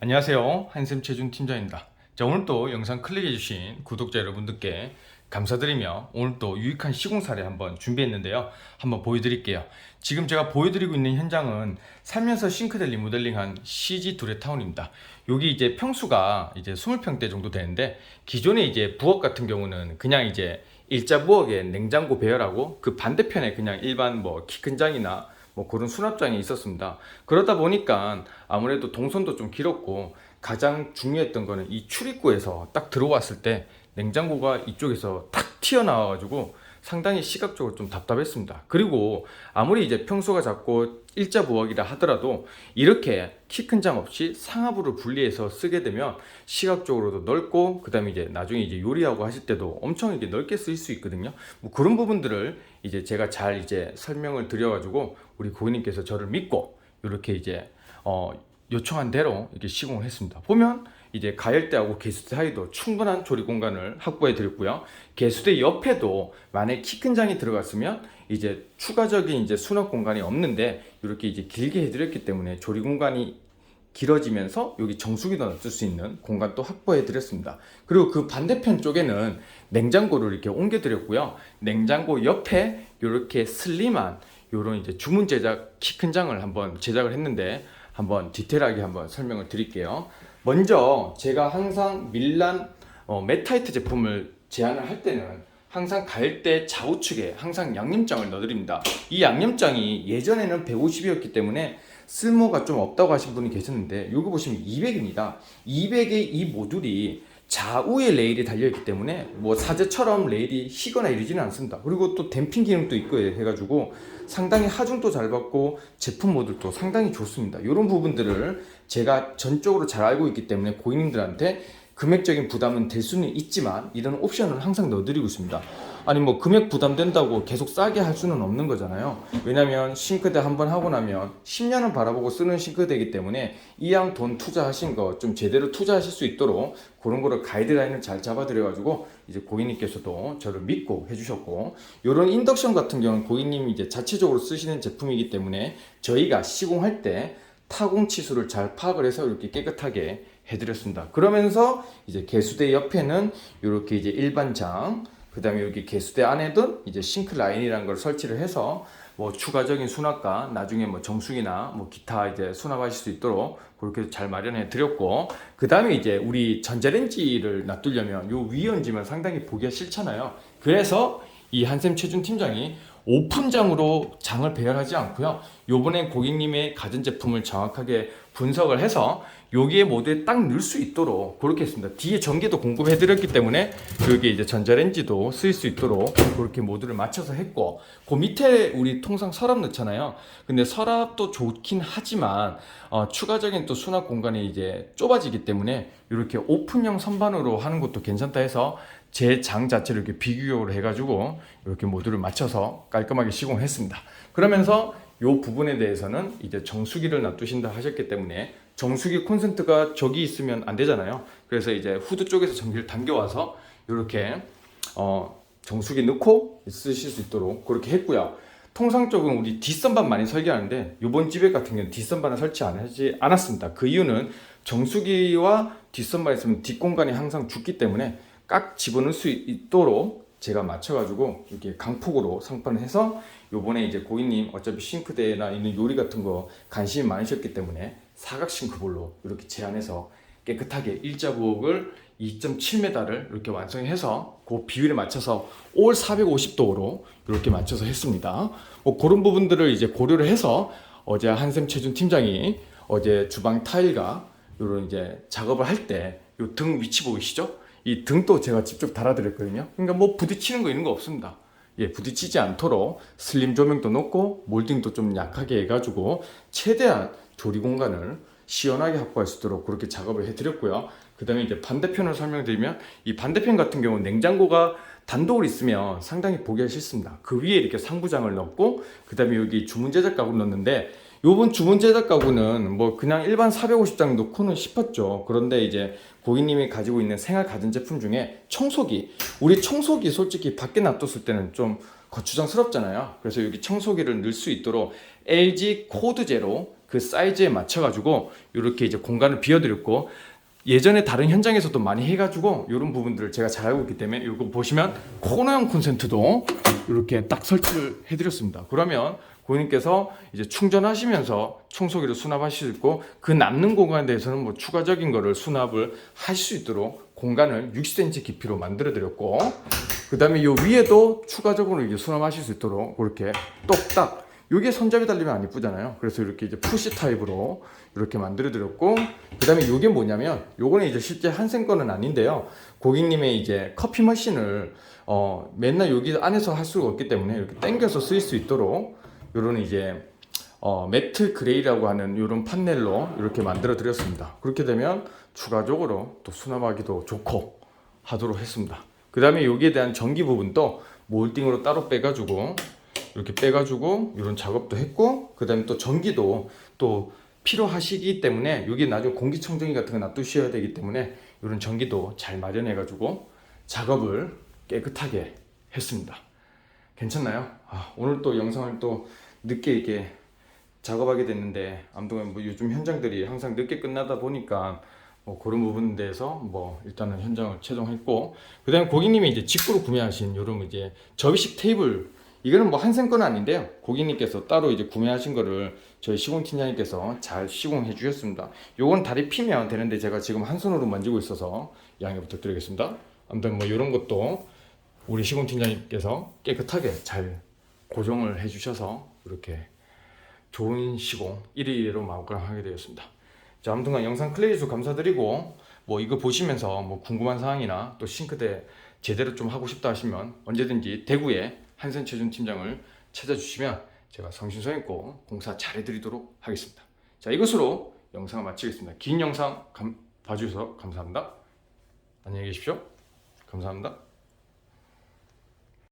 안녕하세요. 한샘 최준 팀장입니다. 자, 오늘 또 영상 클릭해주신 구독자 여러분들께 감사드리며 오늘 또 유익한 시공 사례 한번 준비했는데요. 한번 보여드릴게요. 지금 제가 보여드리고 있는 현장은 살면서 싱크대 리모델링한 CG 두레타운입니다. 여기 이제 평수가 이제 20평대 정도 되는데 기존에 이제 부엌 같은 경우는 그냥 이제 일자 부엌에 냉장고 배열하고 그 반대편에 그냥 일반 뭐 키 큰 장이나 뭐 그런 수납장이 있었습니다. 그러다 보니까 아무래도 동선도 좀 길었고 가장 중요했던 거는 이 출입구에서 딱 들어왔을 때 냉장고가 이쪽에서 탁 튀어나와가지고 상당히 시각적으로 좀 답답했습니다. 그리고 아무리 이제 평소가 작고 일자 부엌이라 하더라도 이렇게 키 큰 장 없이 상하부를 분리해서 쓰게 되면 시각적으로도 넓고 그다음에 이제 나중에 이제 요리하고 하실 때도 엄청 이게 넓게 쓰일 수 있거든요. 뭐 그런 부분들을 이제 제가 잘 이제 설명을 드려가지고 우리 고객님께서 저를 믿고 이렇게 이제 어 요청한 대로 이렇게 시공을 했습니다. 보면 이제 가열대하고 개수대 사이도 충분한 조리 공간을 확보해 드렸고요. 개수대 옆에도 만약 키 큰 장이 들어갔으면 이제 추가적인 이제 수납 공간이 없는데 이렇게 이제 길게 해드렸기 때문에 조리 공간이 길어지면서 여기 정수기도 놔둘 수 있는 공간도 확보해 드렸습니다. 그리고 그 반대편 쪽에는 냉장고를 이렇게 옮겨 드렸고요. 냉장고 옆에 이렇게 슬림한 요런 이제 주문 제작 키 큰 장을 한번 제작을 했는데 한번 디테일하게 한번 설명을 드릴게요. 먼저 제가 항상 밀란 어, 메타이트 제품을 제안을 할 때는 항상 갈 때 좌우측에 항상 양념장을 넣어드립니다. 이 양념장이 예전에는 150이었기 때문에 쓸모가 좀 없다고 하신 분이 계셨는데 여기 보시면 200입니다. 200의 이 모듈이 좌우에 레일이 달려있기 때문에 뭐 사제처럼 레일이 휘거나 이러지는 않습니다. 그리고 또 댐핑 기능도 있고 해가지고 상당히 하중도 잘 받고 제품 모듈도 상당히 좋습니다. 이런 부분들을 제가 전적으로 잘 알고 있기 때문에 고객님들한테 금액적인 부담은 될 수는 있지만 이런 옵션을 항상 넣어드리고 있습니다. 아니 뭐 금액 부담된다고 계속 싸게 할 수는 없는 거잖아요. 왜냐면 싱크대 한 번 하고 나면 10년을 바라보고 쓰는 싱크대이기 때문에 이왕 돈 투자하신 거 좀 제대로 투자하실 수 있도록 그런 거를 가이드라인을 잘 잡아드려가지고 이제 고객님께서도 저를 믿고 해주셨고 이런 인덕션 같은 경우는 고객님이 이제 자체적으로 쓰시는 제품이기 때문에 저희가 시공할 때 타공 치수를 잘 파악을 해서 이렇게 깨끗하게 해드렸습니다. 그러면서 이제 개수대 옆에는 이렇게 이제 일반 장, 그 다음에 여기 개수대 안에도 이제 싱크 라인이라는 걸 설치를 해서 뭐 추가적인 수납과 나중에 뭐 정수기나 뭐 기타 이제 수납하실 수 있도록 그렇게 잘 마련해 드렸고 그 다음에 이제 우리 전자레인지를 놔두려면 요 얹으면 상당히 보기가 싫잖아요. 그래서 이 한샘 최준 팀장이 오픈장으로 장을 배열하지 않고요. 요번에 고객님의 가전제품을 정확하게 분석을 해서 여기에 모두에 딱 넣을 수 있도록 그렇게 했습니다. 뒤에 전기도 공급해 드렸기 때문에 여기 이제 전자레인지도 쓸수 있도록 그렇게 모두를 맞춰서 했고 그 밑에 우리 통상 서랍 넣잖아요. 근데 서랍도 좋긴 하지만 어, 추가적인 또 수납 공간이 이제 좁아지기 때문에 이렇게 오픈형 선반으로 하는 것도 괜찮다 해서 제 장 자체를 이렇게 비교를 해가지고 이렇게 모두를 맞춰서 깔끔하게 시공했습니다. 그러면서 이 부분에 대해서는 이제 정수기를 놔두신다 하셨기 때문에 정수기 콘센트가 저기 있으면 안 되잖아요. 그래서 이제 후드 쪽에서 전기를 당겨와서 이렇게 어, 정수기 넣고 쓰실 수 있도록 그렇게 했고요. 통상적으로 우리 뒷선반 많이 설계하는데 이번 집에 같은 경우는 뒷선반을 설치 안 하지 않았습니다. 그 이유는 정수기와 뒷선반 있으면 뒷공간이 항상 죽기 때문에 깍 집어넣을 수 있도록 제가 맞춰가지고 이렇게 강폭으로 상판을 해서 요번에 이제 고객님 어차피 싱크대나 있는 요리 같은 거 관심이 많으셨기 때문에 사각 싱크볼로 이렇게 제안해서 깨끗하게 일자 부엌을 2.7m를 이렇게 완성해서 그 비율에 맞춰서 올 450도로 이렇게 맞춰서 했습니다. 뭐 그런 부분들을 이제 고려를 해서 어제 한샘 최준 팀장이 어제 주방 타일과 이런 이제 작업을 할때이등 위치 보이시죠? 이 등도 제가 직접 달아드렸거든요. 그러니까 뭐 부딪히는 거 있는 거 없습니다. 예, 부딪히지 않도록 슬림 조명도 넣고 몰딩도 좀 약하게 해가지고 최대한 조리 공간을 시원하게 확보할 수 있도록 그렇게 작업을 해드렸고요. 그 다음에 이제 반대편을 설명드리면 이 반대편 같은 경우는 냉장고가 단독으로 있으면 상당히 보기가 싫습니다. 그 위에 이렇게 상부장을 넣고 그 다음에 여기 주문 제작 가구 넣는데 요번 주문 제작 가구는 뭐 그냥 일반 450장 넣고는 싶었죠. 그런데 이제 고객님이 가지고 있는 생활 가전 제품 중에 청소기 우리 청소기 솔직히 밖에 놔뒀을 때는 좀 거추장스럽잖아요. 그래서 여기 청소기를 넣을 수 있도록 LG 코드 제로 그 사이즈에 맞춰가지고 이렇게 이제 공간을 비워드렸고 예전에 다른 현장에서도 많이 해가지고 이런 부분들을 제가 잘 알고 있기 때문에 이거 보시면 코너형 콘센트도 이렇게 딱 설치를 해드렸습니다. 그러면 고객님께서 이제 충전하시면서 청소기를 수납하실 수 있고 그 남는 공간에 대해서는 뭐 추가적인 거를 수납을 하실 수 있도록 공간을 60cm 깊이로 만들어 드렸고 그 다음에 이 위에도 추가적으로 이제 수납하실 수 있도록 그렇게 똑딱 이게 손잡이 달리면 안 이쁘잖아요. 그래서 이렇게 이제 푸시 타입으로 이렇게 만들어 드렸고 그다음에 이게 뭐냐면 요거는 이제 실제 한생 거는 아닌데요. 고객님의 이제 커피 머신을 어 맨날 여기 안에서 할 수가 없기 때문에 이렇게 당겨서 쓸수 있도록 요런 이제 어 매트 그레이라고 하는 요런 판넬로 이렇게 만들어 드렸습니다. 그렇게 되면 추가적으로 또 수납하기도 좋고 하도록 했습니다. 그 다음에 여기에 대한 전기 부분도 몰딩으로 따로 빼가지고 이렇게 빼가지고 이런 작업도 했고 그 다음에 또 전기도 또 필요하시기 때문에 여기 나중에 공기청정기 같은 거 놔두셔야 되기 때문에 이런 전기도 잘 마련해가지고 작업을 깨끗하게 했습니다. 괜찮나요? 아, 오늘 또 영상을 또 늦게 이렇게 작업하게 됐는데 아무튼 뭐 요즘 현장들이 항상 늦게 끝나다 보니까 뭐 그런 부분에 대해서 뭐 일단은 현장을 최종했고 그다음에 고객님이 이제 직구로 구매하신 요런 이제 접이식 테이블 이거는 뭐 한생 건 아닌데요. 고객님께서 따로 이제 구매하신 거를 저희 시공 팀장님께서 잘 시공해 주셨습니다. 요건 다리 피면 되는데 제가 지금 한 손으로 만지고 있어서 양해 부탁드리겠습니다. 아무튼 뭐 요런 것도 우리 시공 팀장님께서 깨끗하게 잘 고정을 해 주셔서 이렇게 좋은 시공 1위로 마감하게 되었습니다. 자, 아무튼간 영상 클릭해주셔서 감사드리고 뭐 이거 보시면서 뭐 궁금한 사항이나 또 싱크대 제대로 좀 하고 싶다 하시면 언제든지 대구에 한센 최준 팀장을 찾아주시면 제가 성심성의껏 공사 잘해드리도록 하겠습니다. 자, 이것으로 영상을 마치겠습니다. 긴 영상 감- 봐주셔서 감사합니다. 안녕히 계십시오. 감사합니다.